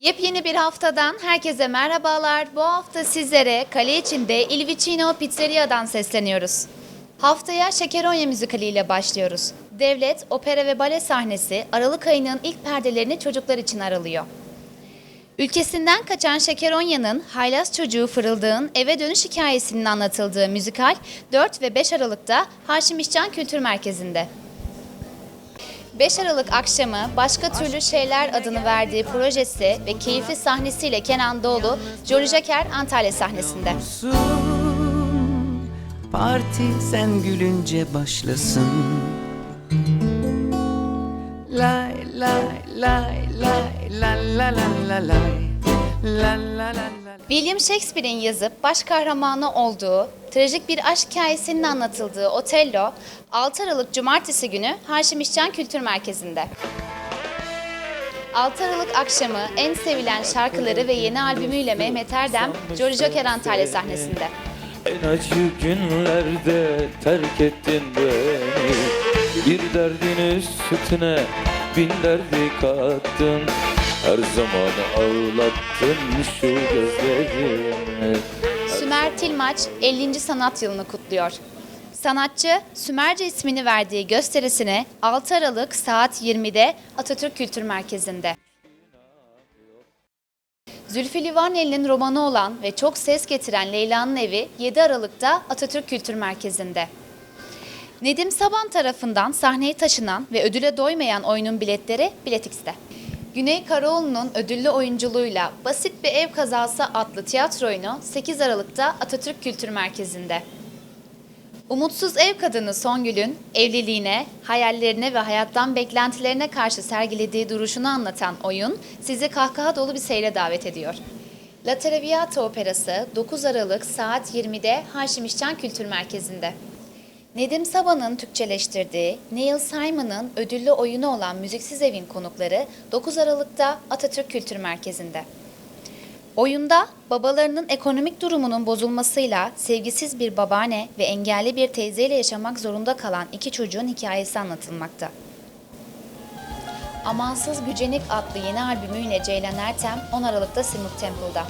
Yepyeni bir haftadan herkese merhabalar. Bu hafta sizlere kale içinde Il Vicino Pizzeria'dan sesleniyoruz. Haftaya Şekeronya müzikali ile başlıyoruz. Devlet, opera ve bale sahnesi Aralık ayının ilk perdelerini çocuklar için aralıyor. Ülkesinden kaçan Şekeronya'nın haylaz çocuğu Fırıldığın eve dönüş hikayesinin anlatıldığı müzikal 4 ve 5 Aralık'ta Haşim İşcan Kültür Merkezi'nde. 5 Aralık akşamı Başka Türlü Şeyler adını verdiği projesi ve keyifli sahnesiyle Kenan Doğulu, Jolly Joker Antalya sahnesinde. Parti sen gülünce başlasın Lay lay lay lay la la la la lay La la la la William Shakespeare'in yazıp baş kahramanı olduğu, trajik bir aşk hikayesinin anlatıldığı Otello, 6 Aralık Cumartesi günü Haşim İşcan Kültür Merkezi'nde. 6 Aralık akşamı en sevilen şarkıları ve yeni albümüyle Mehmet Erdem, Jolly Joker Antalya sahnesinde. En acı günlerde terk ettin beni Bir derdin üstüne bin derdi kattın Her zaman ağlattın şu gözlerimi Sümer Tilmaç 50. sanat yılını kutluyor. Sanatçı Sümerce ismini verdiği gösterisini 6 Aralık saat 20'de Atatürk Kültür Merkezi'nde. Zülfü Livaneli'nin romanı olan ve çok ses getiren Leyla'nın evi 7 Aralık'ta Atatürk Kültür Merkezi'nde. Nedim Saban tarafından sahneye taşınan ve ödüle doymayan oyunun biletleri Biletix'te. Güney Karaoğlu'nun ödüllü oyunculuğuyla Basit Bir Ev Kazası adlı tiyatro oyunu 8 Aralık'ta Atatürk Kültür Merkezi'nde. Umutsuz ev kadını Songül'ün evliliğine, hayallerine ve hayattan beklentilerine karşı sergilediği duruşunu anlatan oyun sizi kahkaha dolu bir seyre davet ediyor. La Traviata Operası 9 Aralık saat 20'de Haşim İşcan Kültür Merkezi'nde. Nedim Saban'ın Türkçeleştirdiği, Neil Simon'ın ödüllü oyunu olan Müziksiz Evin konukları 9 Aralık'ta Atatürk Kültür Merkezi'nde. Oyunda babalarının ekonomik durumunun bozulmasıyla sevgisiz bir babaanne ve engelli bir teyzeyle yaşamak zorunda kalan iki çocuğun hikayesi anlatılmakta. Amansız Gücenik adlı yeni albümüyle Ceylan Ertem 10 Aralık'ta Simuk Temple'da.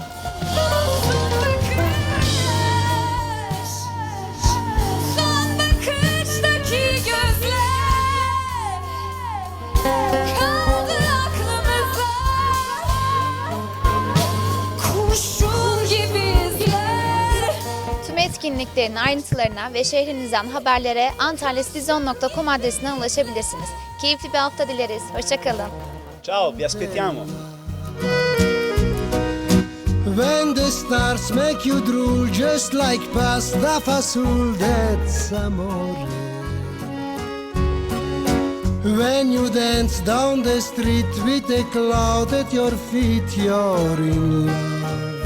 Etkinliklerin ayrıntılarına ve şehrinizden haberlere antalyasizon.com adresinden ulaşabilirsiniz. Keyifli bir hafta dileriz. Hoşçakalın. Ciao, vi aspettiamo. When the stars make you drool just like pasta fasul, that's amore. When you dance down the street with a cloud at your feet, you're in love.